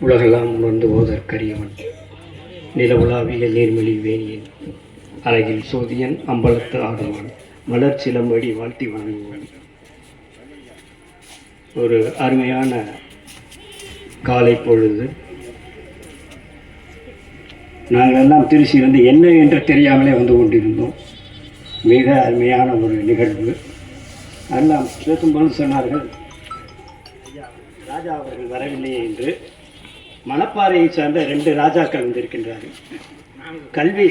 உலகெல்லாம் உணர்ந்து ஓதற்கரியவன். நிலவுலாவிய நீர்மொழி வேணியன். அழகில் சோதியன் அம்பலத்து ஆடுவான் மலர் சிலம்படி வாழ்த்தி வணங்குவான். ஒரு அருமையான காலை பொழுது. நாங்கள் எல்லாம் வந்து என்ன என்று தெரியாமலே வந்து கொண்டிருந்தோம். மிக அருமையான ஒரு நிகழ்வு. அதெல்லாம் பேசும்போது சொன்னார்கள் ராஜா அவர்கள் வரவில்லையே என்று. மணப்பாறையை சார்ந்த ரெண்டு ராஜாக்கள் வந்திருக்கின்றார்கள். கல்வி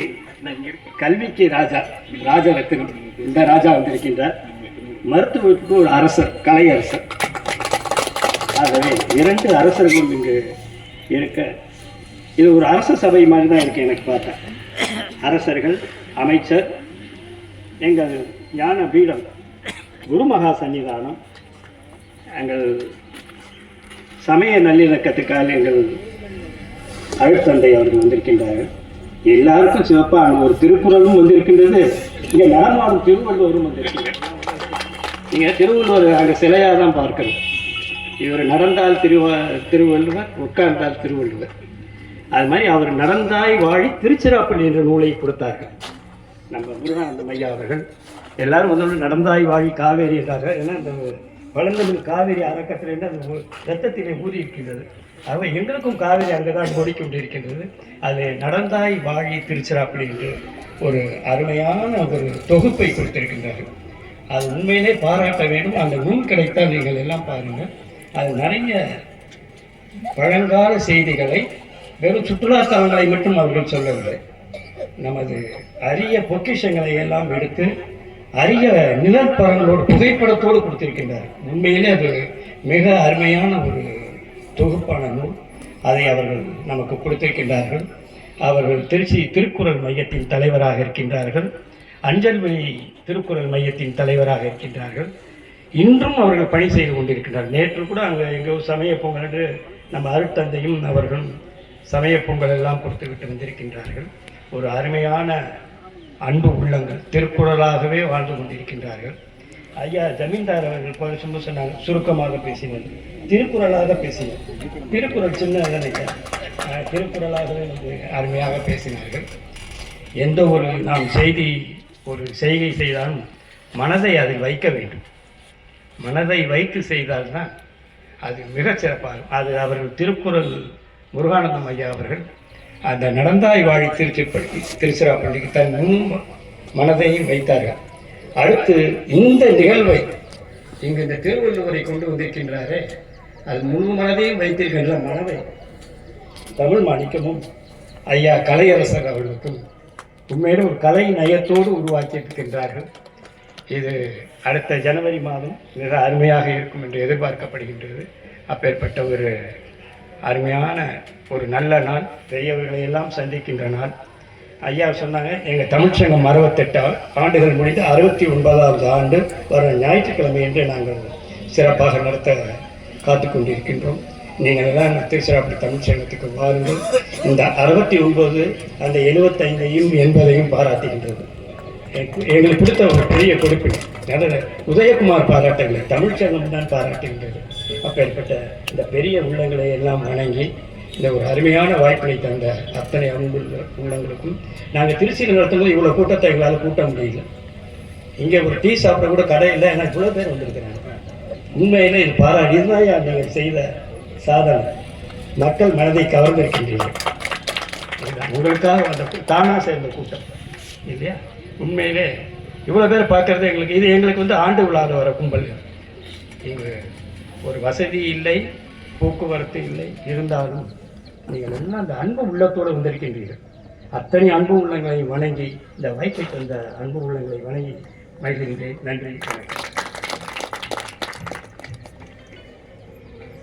கல்விக்கு ராஜா ராஜரத்தினம் இந்த ராஜா வந்திருக்கின்றார். மருத்துவத்துக்கு ஒரு அரசர் கலை அரசர். ஆகவே இரண்டு அரசர்களும் இங்கு இருக்க இது ஒரு அரச சபை மாதிரி தான் இருக்கு எனக்கு பார்த்தேன் அரசர்கள் அமைச்சர் எங்கள் ஞான பீடம் குருமகா சன்னிதானம் எங்கள் சமய நல்லிணக்கத்துக்காக எங்கள் அழுத்தந்தை அவர்கள் வந்திருக்கின்றார்கள். எல்லாருக்கும் சிறப்பாக அங்கே ஒரு திருக்குறளும் வந்திருக்கின்றது. இங்கே நடமாடும் திருவள்ளுவரும் வந்திருக்கின்றது நீங்கள் திருவள்ளுவர் அங்கே சிலையாக தான் பார்க்கணும். இவர் நடந்தால் திருவ திருவள்ளுவர் உட்கார்ந்தால் திருவள்ளுவர். அது மாதிரி அவர் நடந்தாய் வாழி திருச்சிராப்பள்ளி என்ற நூலை கொடுத்தார்கள். நம்ம முருகானந்தம் ஐயா அவர்கள். எல்லாரும் வந்து நடந்தாய் வாழி காவேரி என்றார்கள். ஏன்னா அந்த வளர்ந்தமிழ் காவேரி அறக்கட்டளை அந்த ரத்தத்திலே ஊறி இருக்கின்றது ஆகவே எங்களுக்கும் காவிரி அங்கே தான் ஓடிக்கொண்டிருக்கின்றது அது நடந்தாய் வாகி திருச்சிராப்பள்ளி என்று ஒரு அருமையான ஒரு தொகுப்பை கொடுத்திருக்கின்றார்கள். அது உண்மையிலே பாராட்ட வேண்டும். அந்த நூல் கிடைத்தால் நீங்கள் எல்லாம் பாருங்கள் அது நிறைய பழங்கால செய்திகளை வெறும் சுற்றுலாத்தலங்களை மட்டும் அவர்கள் சொல்லவில்லை. நமது அரிய பொக்கிஷங்களை எல்லாம் எடுத்து அரிய நிழற்படங்களோடு புகைப்படத்தோடு கொடுத்திருக்கின்றார் உண்மையிலே அது மிக அருமையான ஒரு தொகுப்பான நூல். அதை அவர்கள் நமக்கு கொடுத்திருக்கின்றார்கள். அவர்கள் திருச்சி திருக்குறள் மையத்தின் தலைவராக இருக்கின்றார்கள். அஞ்சல்வெளி திருக்குறள் மையத்தின் தலைவராக இருக்கின்றார்கள். இன்றும் அவர்கள் பணி செய்து கொண்டிருக்கின்றார்கள். நேற்று கூட அங்கே எங்கோ சமய பொங்கல் என்று நம்ம அருட்தந்தையும் அவர்களும் சமய பொங்கல் எல்லாம் கொடுத்துவிட்டு வந்திருக்கின்றார்கள். ஒரு அருமையான அன்பு உள்ளங்கள். திருக்குறளாகவே வாழ்ந்து கொண்டிருக்கின்றார்கள். ஐயா ஜமீன்தார் அவர்கள் போல சொல்ல சொன்னாங்க சுருக்கமாக பேசினர் திருக்குறளாக பேசினர் திருக்குறள் சின்ன நினைக்கிறேன் அஹ், திருக்குறளாகவே வந்து அருமையாக பேசினார்கள். எந்த ஒரு நாம் செய்தி ஒரு செய்கை செய்தாலும் மனதை அதில் வைக்க வேண்டும். மனதை வைத்து செய்தால்தான் அது மிகச் சிறப்பாக அது அவர்கள் திருக்குறள் முருகானந்தம் ஐயா அவர்கள் அந்த நடந்தாய் வாழி திருச்சிப்பள்ளி திருச்சிராப்பள்ளிக்கு தன் முன் மனதையும் வைத்தார்கள். அடுத்து இந்த நிகழ்வை இங்கு இந்த திருவள்ளுவரை கொண்டு வந்திருக்கின்றாரே அது முழு மனதையும் வைத்திருக்கின்ற மனதை தமிழ் மாணிக்கமும் ஐயா கலையரசர் அவர்களுக்கும் உண்மையிலும் ஒரு கலை நயத்தோடு உருவாக்கி இருக்கின்றார்கள். இது அடுத்த ஜனவரி மாதம் மிக அருமையாக இருக்கும் என்று எதிர்பார்க்கப்படுகின்றது. அப்பேற்பட்ட ஒரு அருமையான ஒரு நல்ல நாள் பெரியவர்களை எல்லாம் சந்திக்கின்ற நாள். ஐயா சொன்னாங்க எங்கள் தமிழ்ச்சங்கம் அறுபத்தெட்டு ஆண்டுகள் முடிந்து அறுபத்தி ஒன்பதாவது ஆண்டு வரும் ஞாயிற்றுக்கிழமை என்று நாங்கள் சிறப்பாக நடத்த காத்து கொண்டிருக்கின்றோம். நீங்கள் எல்லாம் திருச்சிராப்பள்ளி தமிழ்ச்சங்கத்துக்கு வாருங்கள். இந்த அறுபத்தி ஒன்பது அந்த எழுபத்தைந்தையும் எண்பதையும் பாராட்டுகின்றது. எங்களுக்கு கொடுத்த ஒரு பெரிய கொடுப்பு அதாவது உதயகுமார் பாராட்டவில்லை தமிழ்ச்சங்கம் தான் பாராட்டுகின்றது. அப்பேற்பட்ட இந்த பெரிய உள்ளங்களை எல்லாம் வணங்கி இந்த ஒரு அருமையான வாய்ப்பினை தந்த அத்தனை அன்புள்ள உள்ளங்களுக்கும் நாங்கள் திருச்சியில் நடத்தும்போது இவ்வளோ கூட்டத்தை எங்களால் கூட்ட முடியல. இங்கே ஒரு டீ சாப்பிட கூட கடை இல்லை ஆனால் இவ்வளோ பேர் வந்திருக்கிறாங்க. உண்மையில் இது பாராட்டி நீங்கள் செய்த சாதனை. மக்கள் மனதை கவர்ந்திருக்கின்றீர்கள். உங்களுக்காக வந்த தானாக சேர்ந்த கூட்டம் இல்லையா? உண்மையிலே இவ்வளோ பேர் பார்க்குறது எங்களுக்கு இது எங்களுக்கு வந்து ஆண்டு விழாவில் வர கும்பல். இங்கு ஒரு வசதி இல்லை போக்குவரத்து இல்லை இருந்தாலும் நீங்கள் எல்லாம் அந்த அன்பு உள்ளத்தோடு வந்திருக்கின்றீர்கள்? அத்தனை அன்பு உள்ளங்களை வணங்கி இந்த வாய்ப்பை தந்த அன்பு உள்ளங்களை வணங்கி மகிழ்கின்றேன். நன்றி வணக்கம்.